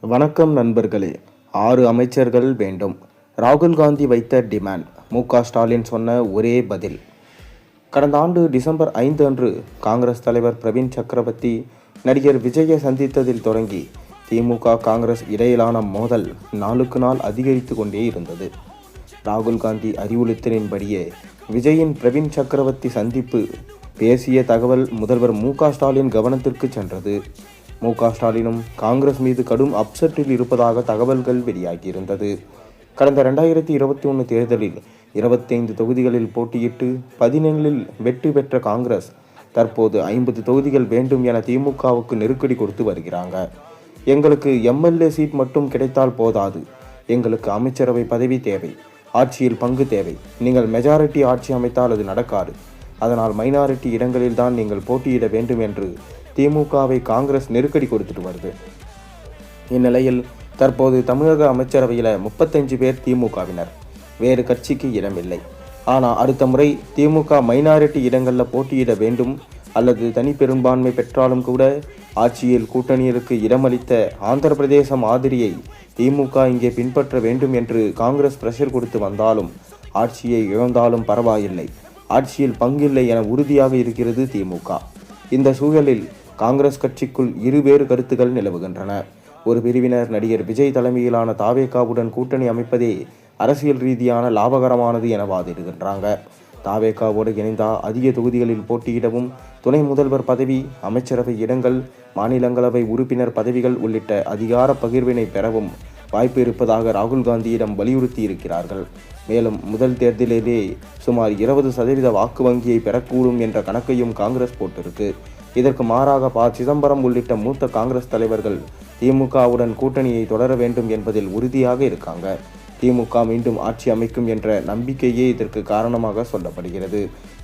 வணக்கம் நண்பர்களே. ஆறு அமைச்சர்கள் வேண்டும். ராகுல் காந்தி வைத்த டிமாண்ட். மு க ஸ்டாலின் சொன்ன ஒரே பதில். கடந்த ஆண்டு டிசம்பர் ஐந்து அன்று காங்கிரஸ் தலைவர் பிரவீன் சக்கரவர்த்தி நடிகர் விஜயை சந்தித்ததில் தொடங்கி திமுக காங்கிரஸ் இடையிலான மோதல் நாளுக்கு நாள் அதிகரித்து கொண்டே இருந்தது. ராகுல் காந்தி அறிவுறுத்தலின்படியே விஜயின் பிரவீன் சக்கரவர்த்தி சந்திப்பு பேசிய தகவல் முதல்வர் மு க ஸ்டாலின் கவனத்திற்கு சென்றது. மு க. ஸ்டாலினும் காங்கிரஸ் மீது கடும் அப்செட்டில் இருப்பதாக தகவல்கள் வெளியாகியிருந்தது. கடந்த ரெண்டாயிரத்தி இருபத்தி ஒன்று தேர்தலில் இருபத்தைந்து தொகுதிகளில் போட்டியிட்டு பதினேழில் வெற்றி பெற்ற காங்கிரஸ் தற்போது ஐம்பது தொகுதிகள் வேண்டும் என திமுகவுக்கு நெருக்கடி கொடுத்து வருகிறாங்க. எங்களுக்கு எம்எல்ஏ சீட் மட்டும் கிடைத்தால் போதாது. எங்களுக்கு அமைச்சரவை பதவி தேவை. ஆட்சியில் பங்கு தேவை. நீங்கள் மெஜாரிட்டி ஆட்சி அமைத்தால் அது நடக்காது. அதனால் மைனாரிட்டி இடங்களில் தான் நீங்கள் போட்டியிட வேண்டும் என்று திமுகவை காங்கிரஸ் நெருக்கடி கொடுத்துட்டு வருது. இந்நிலையில் தற்போது தமிழக அமைச்சரவையில் முப்பத்தஞ்சு பேர் திமுகவினர். வேறு கட்சிக்கு இடமில்லை. ஆனால் அடுத்த முறை திமுக மைனாரிட்டி இடங்களில் போட்டியிட வேண்டும் அல்லது தனி பெரும்பான்மை பெற்றாலும் கூட ஆட்சியில் கூட்டணியருக்கு இடமளித்த ஆந்திர பிரதேச மாதிரியை திமுக இங்கே பின்பற்ற வேண்டும் என்று காங்கிரஸ் பிரஷர் கொடுத்து வந்தாலும் ஆட்சியை இழந்தாலும் பரவாயில்லை. ஆட்சியில் பங்கில்லை என உறுதியாக இருக்கிறது திமுக. இந்த சூழலில் காங்கிரஸ் கட்சிக்குள் இருவேறு கருத்துக்கள் நிலவுகின்றன. ஒரு பிரிவினர் நடிகர் விஜய் தலைமையிலான தாவேகாவுடன் கூட்டணி அமைப்பதே அரசியல் ரீதியான லாபகரமானது என வாதிடுகின்றாங்க. தாவேகாவோடு இணைந்தா அதிக தொகுதிகளில் போட்டியிடவும் துணை முதல்வர் பதவி அமைச்சரவை இடங்கள் மாநிலங்களவை உறுப்பினர் பதவிகள் உள்ளிட்ட அதிகார பகிர்வினை பெறவும் வாய்ப்பு இருப்பதாக ராகுல் காந்தியிடம் வலியுறுத்தி இருக்கிறார்கள் மேலும் முதல் தேர்தலிலே சுமார் இருபது சதவீத வாக்கு வங்கியை பெறக்கூடும் என்ற கணக்கையும் காங்கிரஸ் போட்டிருக்கு. இதற்கு மாறாக ப. சிதம்பரம் உள்ளிட்ட மூத்த காங்கிரஸ் தலைவர்கள் திமுகவுடன் கூட்டணியை தொடர வேண்டும் என்பதில் உறுதியாக இருக்காங்க. திமுக மீண்டும் ஆட்சி அமைக்கும் என்ற நம்பிக்கையே இதற்கு காரணமாக சொல்லப்படுகிறது.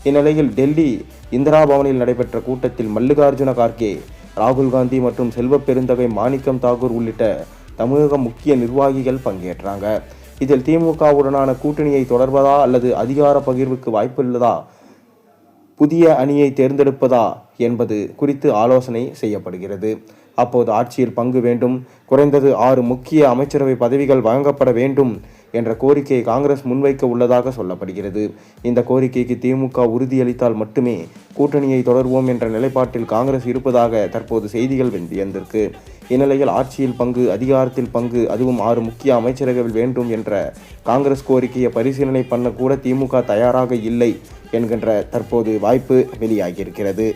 இந்நிலையில் டெல்லி இந்திரா பவனில் நடைபெற்ற கூட்டத்தில் மல்லிகார்ஜுன கார்கே ராகுல் காந்தி மற்றும் செல்வ பெருந்தகை மாணிக்கம் தாகூர் உள்ளிட்ட தமிழக முக்கிய நிர்வாகிகள் பங்கேற்றாங்க. இதில் திமுகவுடனான கூட்டணியை தொடர்வதா அல்லது அதிகார பகிர்வுக்கு வாய்ப்புள்ளதா புதிய அணியை தேர்ந்தெடுப்பதா என்பது குறித்து ஆலோசனை செய்யப்படுகிறது. அப்போது ஆட்சியில் பங்கு வேண்டும் குறைந்தது ஆறு முக்கிய அமைச்சரவை பதவிகள் வழங்கப்பட வேண்டும் என்ற கோரிக்கையை காங்கிரஸ் முன்வைக்க உள்ளதாக சொல்லப்படுகிறது. இந்த கோரிக்கைக்கு திமுக உறுதியளித்தால் மட்டுமே கூட்டணியை தொடர்வோம் என்ற நிலைப்பாட்டில் காங்கிரஸ் இருப்பதாக தற்போது செய்திகள் வெளிவந்திருக்கு இந்நிலையில் ஆட்சியில் பங்கு அதிகாரத்தில் பங்கு அதுவும் ஆறு முக்கிய அமைச்சரவைகள் வேண்டும் என்ற காங்கிரஸ் கோரிக்கையை பரிசீலனை பண்ண கூட திமுக தயாராக இல்லை. என்கின்ற தற்போது வாய்ப்பு வெளியாகியிருக்கிறது.